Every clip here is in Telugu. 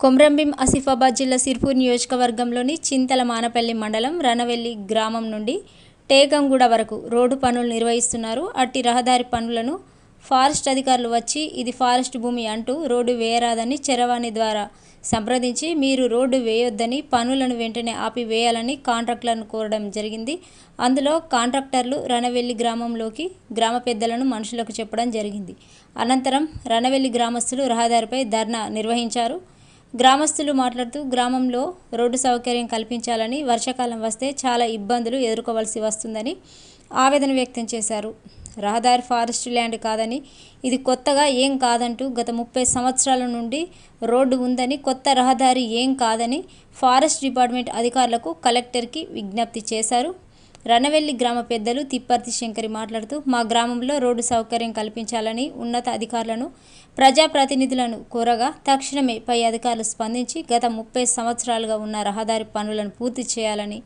కొమ్రంభీం ఆసిఫాబాద్ జిల్లా సిర్పూర్ నియోజకవర్గంలోని చింతల మానపల్లి మండలం రణవెల్లి గ్రామం నుండి టేగంగూడ వరకు రోడ్డు పనులు నిర్వహిస్తున్నారు. అట్టి రహదారి పనులను ఫారెస్ట్ అధికారులు వచ్చి ఇది ఫారెస్ట్ భూమి అంటూ రోడ్డు వేయరాదని చరవాణి ద్వారా సంప్రదించి మీరు రోడ్డు వేయొద్దని పనులను వెంటనే ఆపివేయాలని కాంట్రాక్టర్లను కోరడం జరిగింది. అందులో కాంట్రాక్టర్లు రణవెల్లి గ్రామంలోకి గ్రామ పెద్దలను మనుషులకు చెప్పడం జరిగింది. అనంతరం రణవెల్లి గ్రామస్తులు రహదారిపై ధర్నా నిర్వహించారు. గ్రామస్తులు మాట్లాడుతూ గ్రామంలో రోడ్డు సౌకర్యం కల్పించాలని వర్షాకాలం వస్తే చాలా ఇబ్బందులు ఎదుర్కోవాల్సి వస్తుందని ఆవేదన వ్యక్తం చేశారు. రహదారి ఫారెస్ట్ ల్యాండ్ కాదని ఇది కొత్తగా ఏం కాదంటూ గత ముప్పై సంవత్సరాల నుండి రోడ్డు ఉందని కొత్త రహదారి ఏం కాదని ఫారెస్ట్ డిపార్ట్మెంట్ అధికారులకు కలెక్టర్కి విజ్ఞప్తి చేశారు. రణవెల్లి గ్రామ పెద్దలు తిప్పర్తి శంకరి మాట్లాడుతూ మా గ్రామంలో రోడ్డు సౌకర్యం కల్పించాలని ఉన్నత అధికారులను ప్రజాప్రతినిధులను కోరగా తక్షణమే పై అధికారులు స్పందించి గత ముప్పై సంవత్సరాలుగా ఉన్న రహదారి పనులను పూర్తి చేయాలని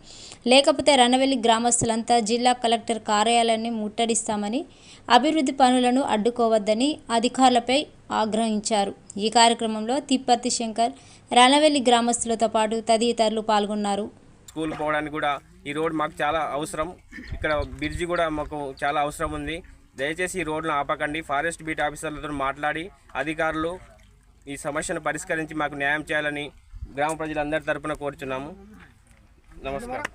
లేకపోతే రణవెల్లి గ్రామస్తులంతా జిల్లా కలెక్టర్ కార్యాలయాన్ని ముట్టడిస్తామని అభివృద్ధి పనులను అడ్డుకోవద్దని అధికారులపై ఆగ్రహించారు. ఈ కార్యక్రమంలో తిప్పర్తి శంకర్ రణవెల్లి గ్రామస్తులతో పాటు తదితరులు పాల్గొన్నారు. స్కూల్ పోవడానికి కూడా ఈ రోడ్ మాకు చాలా అవసరం. ఇక్కడ బ్రిడ్జి కూడా మాకు చాలా అవసరం ఉంది. దయచేసి ఈ రోడ్ను ఆపకండి. ఫారెస్ట్ బీట్ ఆఫీసర్లతో మాట్లాడి అధికారులు ఈ సమస్యను పరిష్కరించి మాకు న్యాయం చేయాలని గ్రామ ప్రజలందరి తరపున కోరుచున్నాము. నమస్కారం.